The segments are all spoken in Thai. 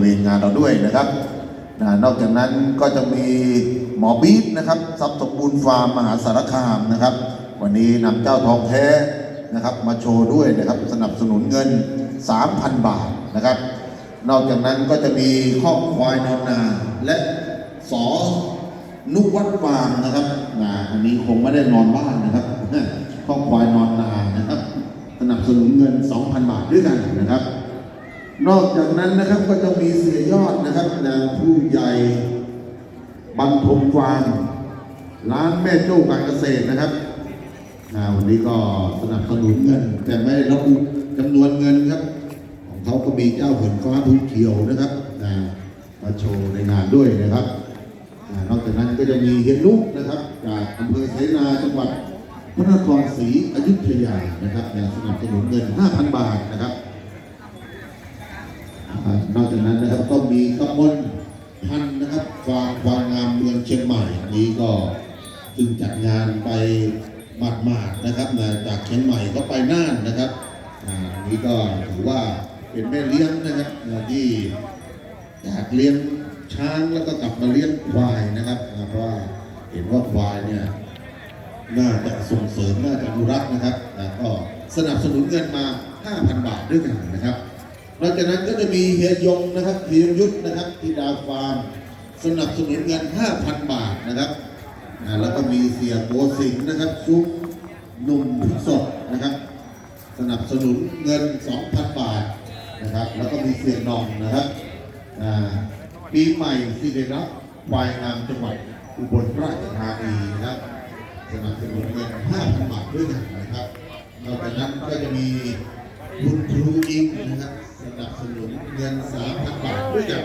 เวณงานเราด้วยนะครับนะนอกจากนั้นก็จะมีหมอบีทนะครับทรัพย์สมบูรณ์ฟาร์มมหาสารคามนะครับ วันนี้นำเจ้าทองแท้นะครับ มาโชว์ด้วยนะครับสนับสนุนเงิน 3,000 บาทนะครับ นอกจากนั้นก็จะมีครอควายนอนนาและสอนุวัดฟาร์มนะครับนะอันนี้คงไม่ได้นอนบ้านนะครับครอควายนอนนานะครับ สนับสนุนเงิน 2,000 บาทด้วยกันนะครับ นอกจากนั้นนะครับก็จะมีเสียยอดนะครับนะผู้ใหญ่บรรทมฟาร์มร้านแม่โจ้การเกษตรนะครับนะวันนี้ก็สนับสนุนเงิน แต่ไม่ได้ระบุจำนวนเงินครับ ของเขาก็มีเจ้าเหินฟ้าภูเขียวนะครับนะมาโชว์ในงานด้วยนะครับนอกจากนั้นก็จะมีเฮียนุกนะครับ จากอำเภอเสนาจังหวัดพระนครศรีอยุธยานะครับนะสนับสนุนเงิน 5,000 บาทนะครับ นอกจากนั้นนะครับก็มีกำมลพันนะครับฟาร์มควายงามเมืองเชียงใหม่นี้ก็เพิ่งจัดงานไปหมาดๆนะครับนะจากเชียงใหม่ก็ไปน่านนะครับอันนี้ก็ถือว่าเป็นแม่เลี้ยงนะครับที่อยากเลี้ยงช้างแล้วก็กลับมาเลี้ยงควายนะครับเพราะว่าเห็นว่าควายเนี่ยน่าจะส่งเสริมน่าจะอนุรักษ์นะครับแล้วก็สนับสนุนเงินมา 5,000 บาทด้วยกันนะครับ นอกจากนั้นก็จะมีเฮียยงนะครับเฮียยงยุทธนะครับที่ดาวฟาร์มสนับสนุนเงิน 5,000 บาทนะครับแล้วก็มีเสียโกสิงนะครับซุปหนุ่มพริกสดนะครับ สนับสนุนเงิน 2,000 บาทนะครับ แล้วก็มีเสียนองนะครับปีใหม่สิริรักษ์ควายงามจังหวัดอุบลราชธานีนะครับสนับสนุนเงิน 5,000 บาทด้วยกันนะครับนอกจากนั้นก็จะมี คุณครูอิงนะครับสนับสนุนเงิน3,000บาทด้วยกัน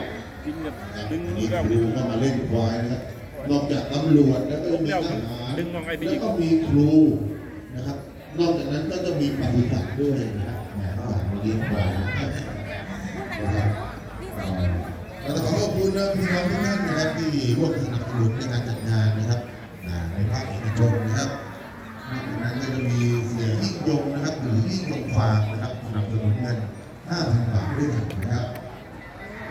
นะครับมีครูก็มาเล่นควายนะครับ นอกจากตำรวจแล้วก็มีทหารแล้วก็มีครูนะครับ นอกจากนั้นก็จะมีปฏิบัติด้วยนะครับแหมฝากมาเลี้ยงควายนะครับแล้วขอขอบคุณนะพี่น้องทุกท่านนะครับที่ร่วมสนับสนุนในการจัดงานนะครับในภาคเอกชนนะครับนอกจากนั้นก็จะมีเสียยิ่งยงนะครับหรือยิ่งยงฟามนะครับ นับสนุนเงิน5,000 บาทด้วยกันนะครับ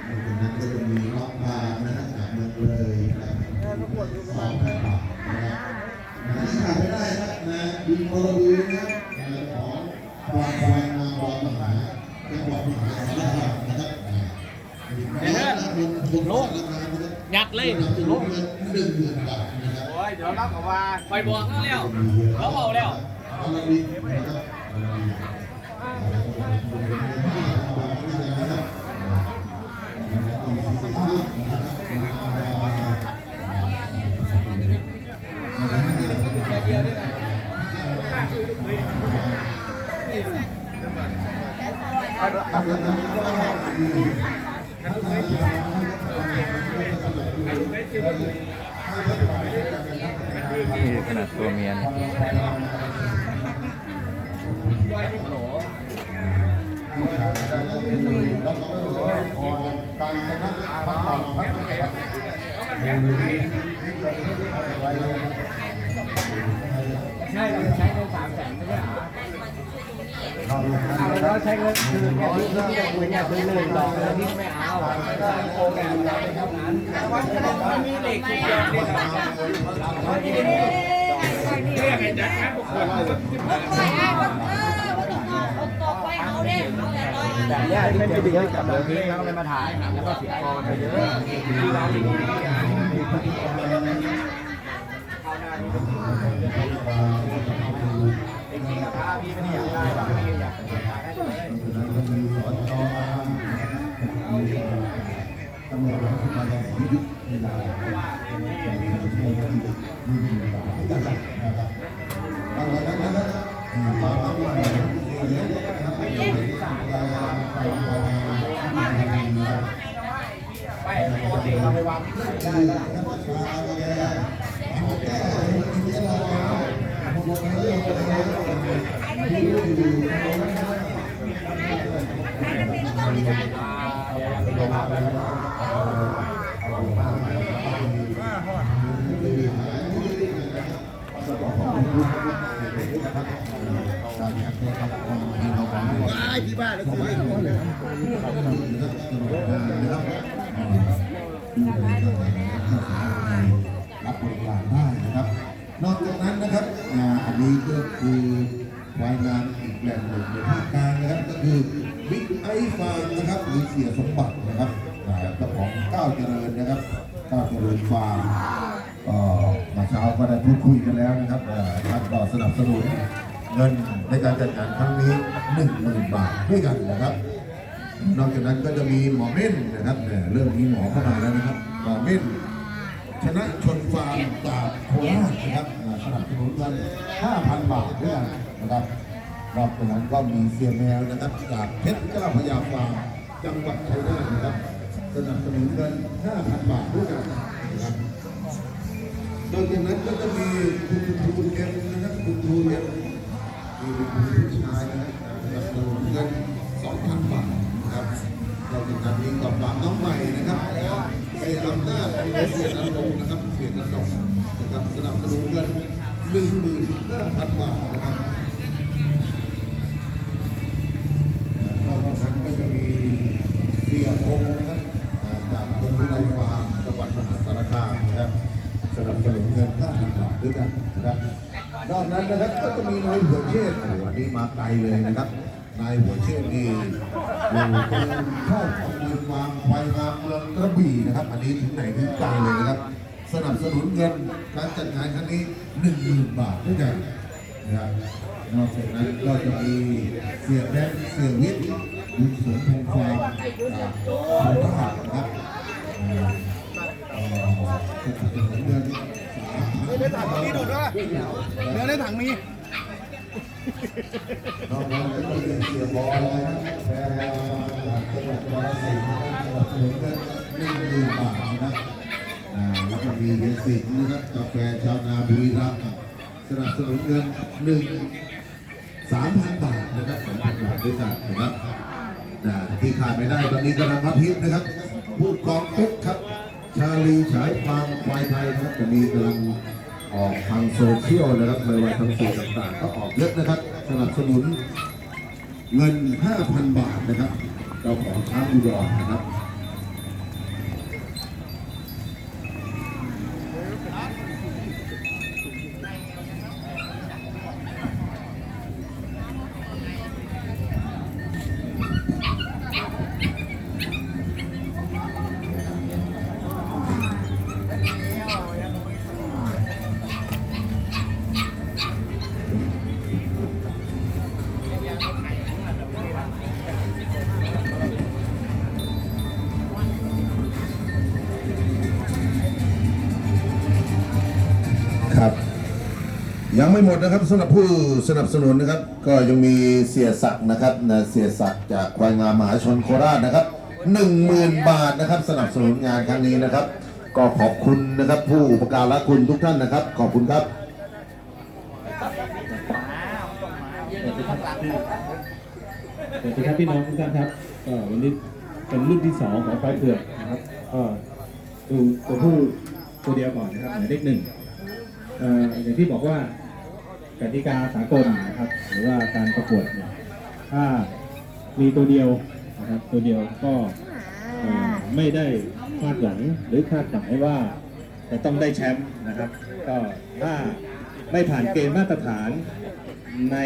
นอกจากนั้นก็จะมีล็อกบาร์นะครับจากเมืองเลยนะครับ2,000บาทนะครับนะที่ขาดไม่ได้ครับนะบินพลบือนะครับของฟามควายงามบอลมหาจังหวัดมหาสารคามนะครับนะนะคนคนสารคามรับยัดเลยสนับสนุนเงิน10,000บาทนะครับโอ้ยเดี๋ยวรับกับว่าคอยบอกเขาแล้วเขาบอกแล้ว Yeah. ใช้เงินคือแค่ที่ที่จะคุยเนี่ยคือหนึ่งดอกแล้วที่ไม่เอาโปรแกรมเราเป็นเท่านั้นมันมีเหล็กที่ยอมเลยครับเราที่นี่เรียกไอ้แจ็คแม่บุคคลแต่เนี่ยที่ไม่ดีกับแบบนี้เราเลยมาถ่ายแล้วก็เสียกองไปเยอะที่ร้านนี้จริงๆถ้าพี่ไม่ได้อยากได้ ไม่ปกติเราไปวางที่ไหนได้ก็ที่บ้านแล้วคือดูแลต่างๆนะค รับถ้าสามารถไปรับบริการได้นะครับ นอกจากนั้นนะครับอันนี้ก็คือรายงานอีกแหล่งหนึ่งในภาคกลางนะครับ ก็คือบิ๊กไอฟาร์มนะครับหรือเสียสมบัตินะครับอ่าเจ้าของก้าวเจริญนะครับก้าวเจริญฟาร์ม ก็มาเช้าก็ได้พูดคุยกันแล้วนะครับท่านก็สนับสนุนเงินในการจัดงานครั้งนี้ 1 0,000 บาทด้วยกันนะครับ นอกจากนั้นก็จะมีหมอเม่นนะครับเนี่ยเริ่มมีหมอเข้ามาแล้วนะครับ หมอเม่นชนะชนฟาร์มจากโคราชนะครับสนับสนุนเงิน5,000 บาทด้วยกันนะครับรอบจากนั้นก็มีเสียแมวนะครับจากเพชรเจ้าพระยาฟาร์มจังหวัดชัยนาทนะครับสนับสนุนเงิน5,000 บาทด้วยกันนะครับ นอกจากนั้นก็จะมีคุณครูเอ็มนะครับคุณครูเอ็มมีทุนครูผู้ชายนะครับสนับสนุนเงินสองพันบาทนะครับนอกจากนี้กับฝากน้องใหม่นะครับไปรำหน้าของเสียนันลงนะครับเสียนันลงนะครับสนับสนุนเงินหนึ่งหมื่นห้าพันบาทนะครับ มาไกลเลยนะครับ นายหัวเชษฐ์นี่อยู่ตรงเข้าของเมืองฟาร์มควายงามเมืองกระบี่นะครับ อันนี้ถึงไหนถึงไกลเลยนะครับ สนับสนุนเงินการจัดงานครั้งนี้หนึ่งหมื่นบาทด้วยกันนะครับนอกจากนั้นก็จะมีเสียแบงเสียวิทย์บุญสมพงษ์ฟาร์มจากโคราชนะครับเนับสนุนเงินสามพันในถังมีดูดด้วยเนื้อในถังมี นอกจากนั้นก็มีเสียบอยนะครับแพรวาจากจังหวัดกาฬสินธุ์นะครับสนับสนุนเงินหนึ่งหมื่นบาทนะครับอ่าแล้วก็มีเงินสิงห์นะครับกาแฟชาวนาบุรีรัมย์สนับสนุนเงินหนึ่งสามพันบาทนะครับสามพันบาทด้วยกันนะครับอ่าที่ขาดไม่ได้ตอนนี้กำลังรับฮิตนะครับ ผู้กองตุ๊กครับ ชาลีฉายฟาร์มควายไทยนะครับตอนนี้กำลังออกทางโซเชียลนะครับไม่ว่าทางสื่อต่างๆก็ออกเยอะนะครับ สนับสนุนเงิน 5,000 บาทนะครับเจ้าของช้างอุดรนะครับ ยังไม่หมดนะครับสำหรับผู้สนับสนุนนะครับ ก็ยังมีเสียศักดิ์นะครับนะเสียศักดิ์จากควายงามมหาชนโคราชนะครับหนึ่งหมื่นบาทนะครับ สนับสนุนงานครั้งนี้นะครับ ก็ขอบคุณนะครับ ผู้อุปการะคุณทุกท่านนะครับ ขอบคุณครับสวัสดีครับพี่น้องทุกท่านครับก็วันนี้เป็นรุ่นที่สองของควายเผือกนะครับก็ดูตัวผู้ตัวเดียวก่อนนะครับหมายเลขหนึ่งอย่างที่บอกว่า ติกาสากลนะครับ หรือว่าการประกวดเนี่ยถ้ามีตัวเดียวนะครับตัวเดียวก็ไม่ได้คาดหวังหรือคาดหมายว่าจะต้องได้แชมป์นะครับ ก็ถ้าไม่ผ่านเกณฑ์มาตรฐานใน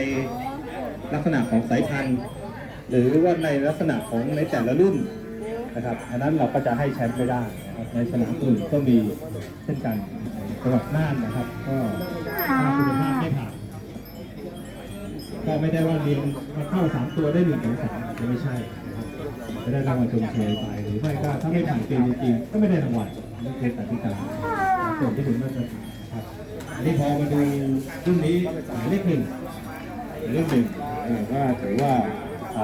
ลักษณะของสายพันธุ์ หรือว่าในลักษณะของในแต่ละรุ่นนะครับอันนั้นเราก็จะให้แชมป์ไม่ได้นะครับในสนามอื่นก็มีเช่นกันจังหวัดน่านนะครับ ก็ถ้าคุณภาพไม่ผ่าน ก็ไม่ได้ว่าเรียนมาเข้าสามตัวได้หนึ่งถึงสามจะไม่ใช่นะครับจะได้รางวัลชมเชยไปหรือไม่ก็ถ้าไม่ผ่านเกณฑ์จริงๆก็ไม่ได้รางวัลนี่เป็นกติกาส่วนที่ถึงมาตรฐานครับอันนี้พอมาดูรุ่นนี้หมายเลขหนึ่งเรื่องหนึ่งเอ่อว่าถือว่า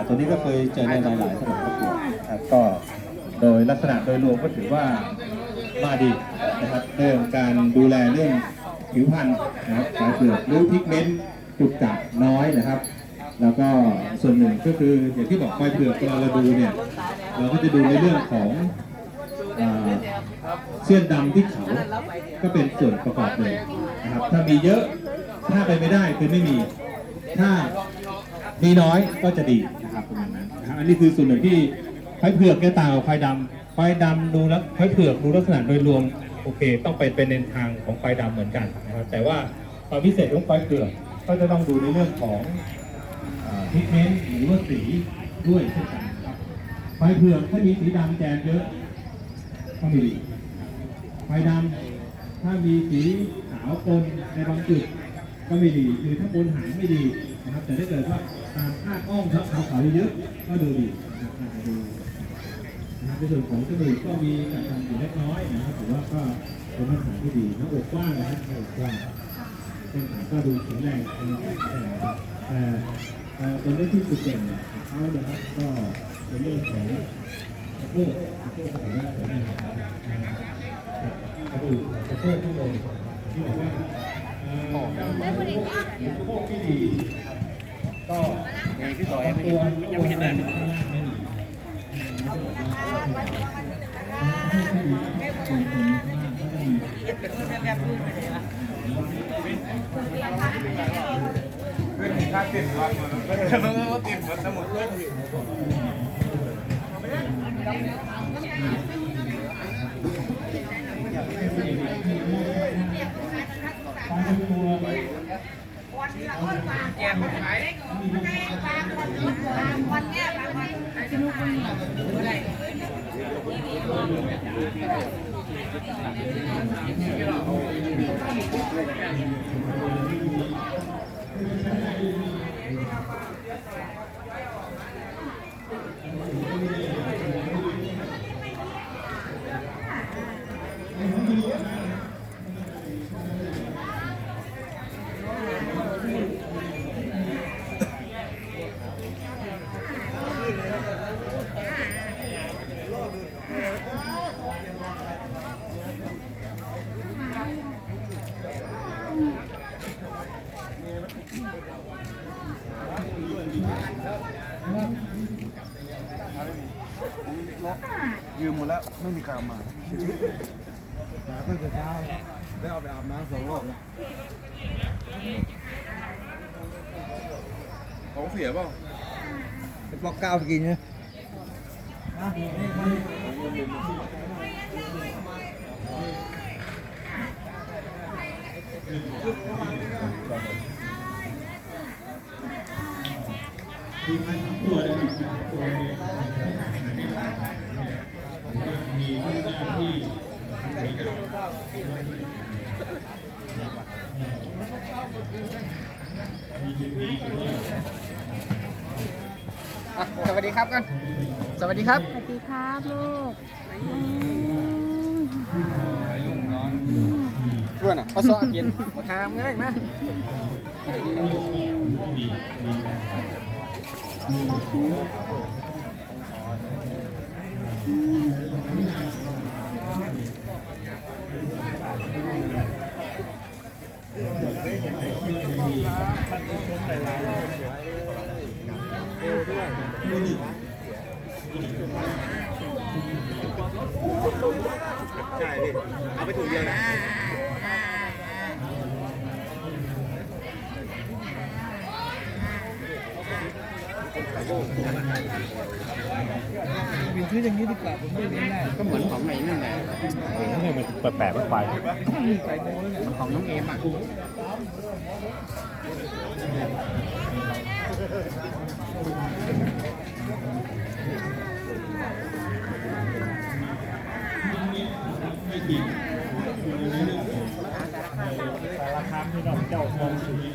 ตัวนี้ก็เคยเจอในหลายๆสนามประกวดครับก็โดยลักษณะโดยรวมก็ถือว่ามาดีนะครับเรื่องการดูแลเรื่องผิวพรรณนะครับสายเปลือกรือพิกเมนต์ จุดกัดน้อยนะครับ แล้วก็ส่วนหนึ่งก็คืออย่างที่บอกควายเผือกเวลาเราดูเนี่ยเราก็จะดูในเรื่องของเส้นดำที่เขาก็เป็นส่วนประกอบหนึ่งนะครับ ถ้ามีเยอะถ้าไปไม่ได้คือไม่มี ถ้ามีน้อยก็จะดีนะครับประมาณนั้นนะครับอันนี้คือส่วนหนึ่งที่ควายเผือกแกต่างกับควายดไฟดำดูแล้วไฟเผือกดูลักษณะโดยรวมโอเค ต้องไปเป็นในทางของไฟดำเหมือนกันนะครับแต่ว่าความพิเศษของไฟเผือก ก็จะต้องดูในเรื่องของพิกเมนต์หรือว่าสีด้วยเช่นกันครับไฟเผือกถ้ามีสีดำแจมเยอะก็ไม่ดีไฟดำถ้ามีสีขาวปนในบางจุดก็ไม่ดีคือถ้าปนหางไม่ดีนะครับ แต่ถ้าเกิดว่าตามข้างอ้อมครับขาวๆเยอะก็ดูดีนะครับดูนะครับในส่วนของจมูกก็มีกัดฟันอยู่เล็กน้อยนะครับถือว่าก็เป็นมาตรฐานที่ดีหน้าอกกว้างนะครับหน้าอกกว้าง ส้นขาก็ดูแข็งแรงนะครับแต่แต่ตัวเลขที่สุดเด่นเของเขานะครับก็เป็นเรื่องของสะโพกสะโพกของหน้าของหน้านะครับกระดูกสะโพกข้างบนที่บอกว่าเอ่อการวางสะโพกที่ดีก็มีพี่ต่อยตัวยังไม่เห็นเลย ค่าติ ดวัดมันก็ติดวัดทั้งหมดเลย ให้ดี ยืมหมดแล้วไม่มีใครเอามาหาตั้งแต่เช้าได้เอาไปอาบน้ำสองรอบแล้วของเสียเปล่าเป็นปอกก้าวกินนะ มีพันตัวนะครับตัวมีหน้าที่สวัสดีครับกันสวัสดีครับ สวัสดีครับลูกอืมเพื่อนอะเขาซ้อเย็นมาทำง่ายมาก ใช่พี่เอาไปถุงเดียวนะ เป็นชื่ออย่างนี้ดีกว่าผมไม่เลี้ยงได้ก็เหมือนของไหนนั่นแหละนี่มันแปลกๆมันไปของน้องเอมอะราคาที่เราเจ้าของสุริน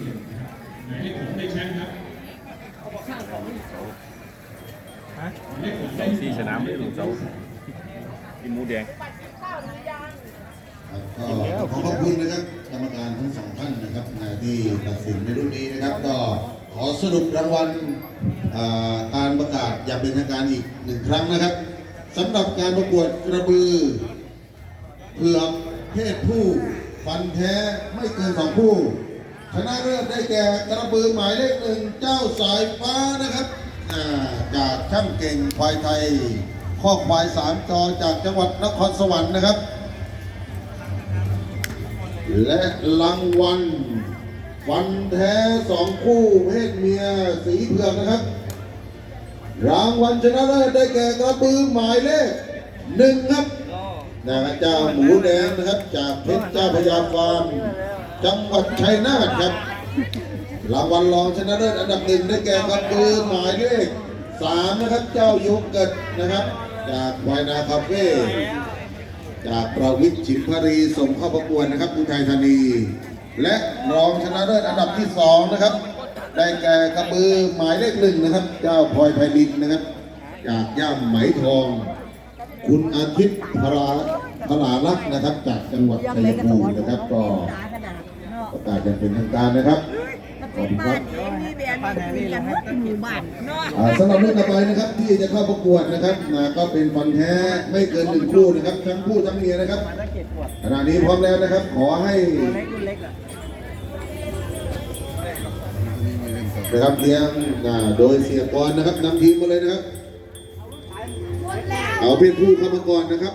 สนามไม่ถูกเสากินหมูแดงก็ขอขอบคุณนะครับกรรมการทั้งสองท่านนะครับที่ตัดสินในรุ่นนี้นะครับ ก็ขอสรุปรางวัลการประกาศอย่างเป็นทางการอีกหนึ่งครั้งนะครับสำหรับการประกวดกระบือเผือกเพศผู้ฟันแท้ไม่เกินสองคู่ชนะเลิศได้แก่กระบือหมายเลขหนึ่งเจ้าสายฟ้านะครับ จากช่างเก่งควายไทยข้อควายสามจอจากจังหวัดนครสวรรค์นะครับ และรางวัลฟันแท้สองคู่เพศเมียสีเผือกนะครับ รางวัลชนะเลิศได้แก่กระบือหมายเลขหนึ่งครับนะครับเจ้าหมูแดงนะครับ จากเพชรเจ้าพยาฟาร์มจังหวัดชัยนาทครับ รางวัลรองชนะเลิศอันดับหนึ่งได้แก่กระบือหมายเลขสามนะครับเจ้ายกเกิดนะครับ จากวายนาคาเฟ่จากประวิทย์ชิมพรีส่งเข้าประกวดนะครับอุทัยธานี และรองชนะเลิศอันดับที่สองนะครับ ได้แก่กระบือหมายเลขหนึ่งนะครับ เจ้าพลอยไพลินนะครับ จากย่ามไหมทอง คุณอาทิตย์พราพราลักษ์นะครับ จากจังหวัดชัยภูมินะครับก็ประกาศอย่างเป็นทางการนะครับ ขอบคุณครับมีเบียร์มีกันหมู่บ้านเนาะอ่าสำหรับรุ่นต่อไปนะครับที่จะเข้าประกวดนะครับนะก็เป็นฟันแท้ไม่เกินหนึ่งคู่นะครับ ทั้งคู่ทั้งเมียนะครับขณะนี้พร้อมแล้วนะครับ ขอให้นะครับเลี้ยงอ่าโดยเสียกรนะครับนำทีมมาเลยนะครับเอาเพศผู้เข้ามาก่อนนะครับ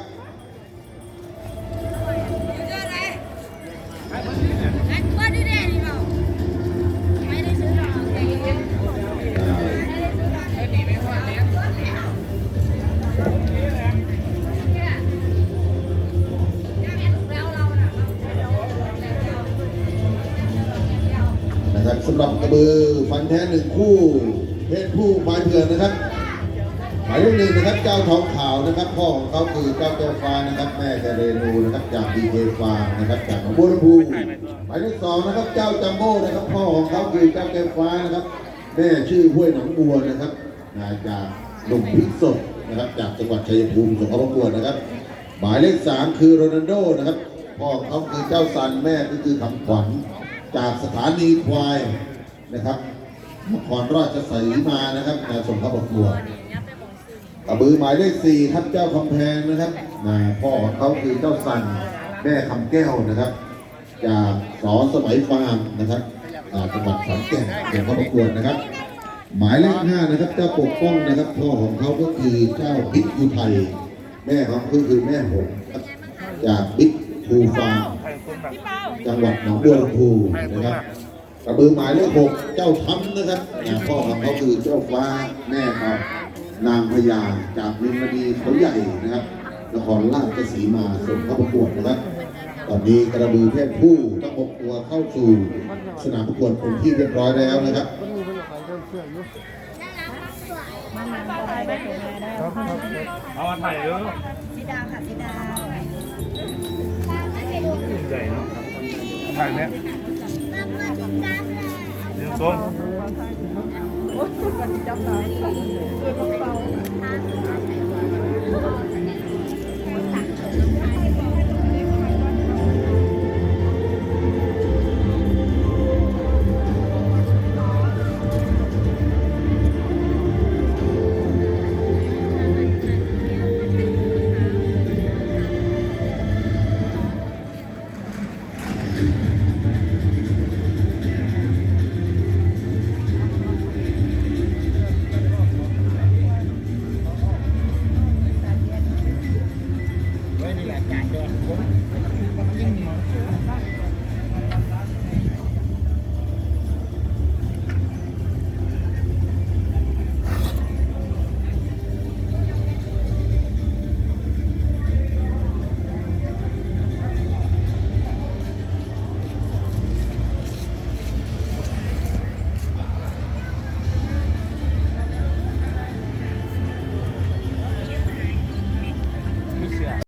ทองขาวนะครับพ่อของเขาคือเจ้าแก้วฟ้านะครับแม่แกเรนูนะครับจากดีเจฟานะครับจากหนองบัวลำพูหมายเลขสองนะครับเจ้าจัมโบ้นะครับพ่อของเขาคือเจ้าแก้วฟ้านะครับแม่ชื่อห้วยหนองบัวนะครับมาจากหนุ่มพิษสดนะครับจากจังหวัดชัยภูมิส่งเข้าประกวดนะครับ หมายเลขสามคือโรนัลโดนะครับพ่อของเขาคือเจ้าซันแม่ก็คือคำขวัญจากสถานีควายนะครับนครราชสีมานะครับมาส่งเข้าประกวด กระบือหมายเลขสี่ครับเจ้าคำแพงนะครับนะพ่อของเขาคือเจ้าสันแม่คำแก้วนะครับ จากสอสมัยฟาร์มนะครับจังหวัดขอนแก่นเดี๋ยวเขาประกวดนะครับ หมายเลขห้านะครับ เจ้าปกป้องนะครับ พ่อของเขาก็คือเจ้าบิ๊กอุทัยแม่ของเขาคือแม่หงครับจากบิ๊กภูฟาร์มจังหวัดหนองบัวลำพูนะครับกระบือหมายเลขหกเจ้าทำนะครับพ่อของเขาคือเจ้าฟ้าแม่ครับ นางพญาจากนิมดีเขาใหญ่นะครับนครราชสีมาส่งเข้าประกวดนะครับ ตอนนี้กระบือเพศผู้ทั้งหกตัวเข้าสู่สนามประกวดเป็นที่เรียบร้อยแล้วนะครับเอามาถ่ายเด้อสีดาค่ะสีดาใหญ่เนาะถ่ายเนี่ยหนึ่ จับตาเคือพวกเรา